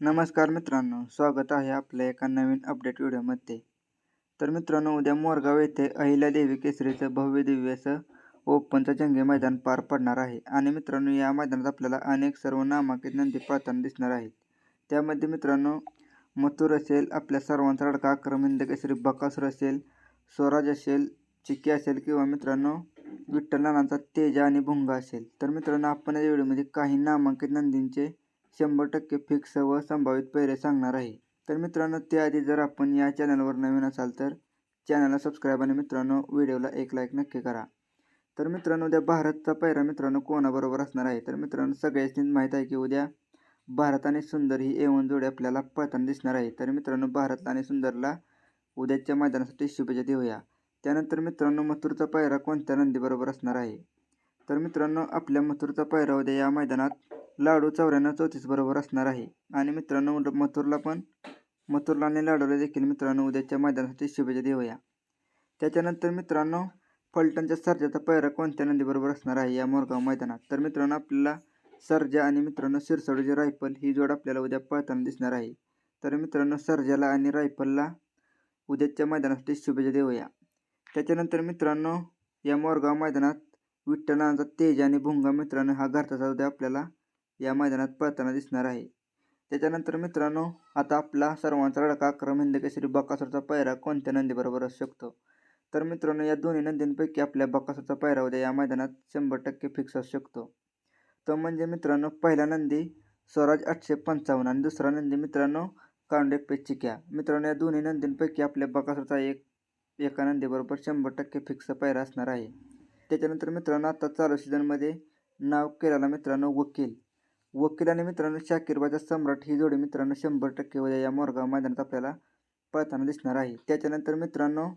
नमस्कार मित्रांनो स्वागत आहे आपल्या एका नवीन अपडेट व्हिडिओमध्ये. तर मित्रांनो उद्या मोरगाव येथे अहिल्यादेवी केसरीचं भव्य दिव्य असं ओपनचं जंगी मैदान पार पडणार आहे. आणि मित्रांनो या मैदानात आपल्याला अनेक सर्व नामांकित नंदी पाहताना दिसणार आहेत. त्यामध्ये मित्रांनो मथुर असेल आपल्या सर्वांचा लडका आक्रमण केसरी बकासूर असेल स्वराज असेल चिक्की असेल किंवा मित्रांनो विठ्ठल नानांचा तेजा आणि भुंगा असेल. तर मित्रांनो आपण या व्हिडिओमध्ये काही नामांकित नंदींचे शंभर टक्के फिक्स व संभावित पैरे सांगणार आहे. तर मित्रांनो त्याआधी जर आपण या चॅनलवर नवीन असाल तर चॅनलला सबस्क्राईब आणि मित्रांनो व्हिडिओला एक लाईक नक्की करा. तर मित्रांनो उद्या भारतचा पैरा मित्रांनो कोणाबरोबर असणार आहे? तर मित्रांनो सगळ्यांनीच माहीत आहे की उद्या भारत आणि सुंदर ही एवन जोडी आपल्याला पळताना दिसणार आहे. तर मित्रांनो भारत आणि सुंदरला उद्याच्या मैदानासाठी शुभेच्छा देऊया. त्यानंतर मित्रांनो मथुरचा पायरा कोणत्या नंदीबरोबर असणार आहे? तर मित्रांनो आपल्या मथुरचा पायरा उद्या या मैदानात लाडू चौऱ्याण्णव चौतीस बरोबर असणार आहे. आणि मित्रांनो मथुरला पण मथुरला आणि लाडूला देखील मित्रांनो उद्याच्या मैदानासाठी शुभेच्छा देऊया. त्याच्यानंतर मित्रांनो फलटणच्या सर्जाचा पैरा कोणत्या नंदीबरोबर असणार आहे या मोरगाव मैदानात? तर मित्रांनो आपल्याला सर्जा आणि मित्रांनो शिरसोडीची रायफल ही जोड आपल्याला उद्या पळताना दिसणार आहे. तर मित्रांनो सर्जाला आणि रायफलला उद्याच्या मैदानासाठी शुभेच्छा देऊया. त्याच्यानंतर मित्रांनो या मोरगाव मैदानात विठ्ठलांचा तेज आणि भुंगा मित्रांनो हा घरचा उद्या आपल्याला या मैदानात पळताना दिसणार आहे. त्याच्यानंतर मित्रांनो आता आपला सर्वांचा लढका अक्रम हिंद केसरी बकासूरचा पायरा कोणत्या नंदीबरोबर असू शकतो? तर मित्रांनो या दोन्ही नंदींपैकी आपल्या बकासूरचा पायरा उद्या या मैदानात शंभर टक्के फिक्स असू शकतो. तो म्हणजे मित्रांनो पहिला नंदी स्वराज आठशे पंचावन्न आणि दुसरा नंदी मित्रांनो कांडे पेचिक्या. मित्रांनो या दोन्ही नंदींपैकी आपल्या बकासूरचा एक एका नंदीबरोबर शंभर टक्के फिक्स पायरा असणार आहे. त्याच्यानंतर मित्रांनो आता चालू सीझनमध्ये नाव केलेला मित्रांनो वकील. वकील आणि मित्रांनो शाकिरबाजा सम्राट ही जोडी मित्रांनो शंभर टक्के उद्या या मोरगाव मैदानात आपल्याला पळताना दिसणार आहे. त्याच्यानंतर मित्रांनो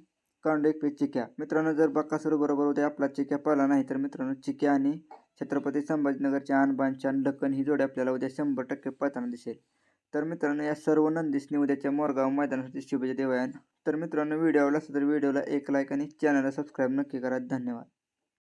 कांडो एक पे चिक्या. मित्रांनो जर बकासूर बरोबर उद्या आपला चिक्या पळला नाही तर मित्रांनो चिक्या आणि छत्रपती संभाजीनगरचे आणबानच्या चान ढक्कन ही जोडी आपल्याला उद्या शंभर टक्के पळताना दिसेल. तर मित्रांनो या सर्व नंदीसने उद्याच्या मोरगाव मैदानासाठी शुभेच्छा देवयान तर मित्रांनो व्हिडिओ आवडला तर व्हिडिओला एक लाईक आणि चॅनलला सबस्क्राईब नक्की करा. धन्यवाद.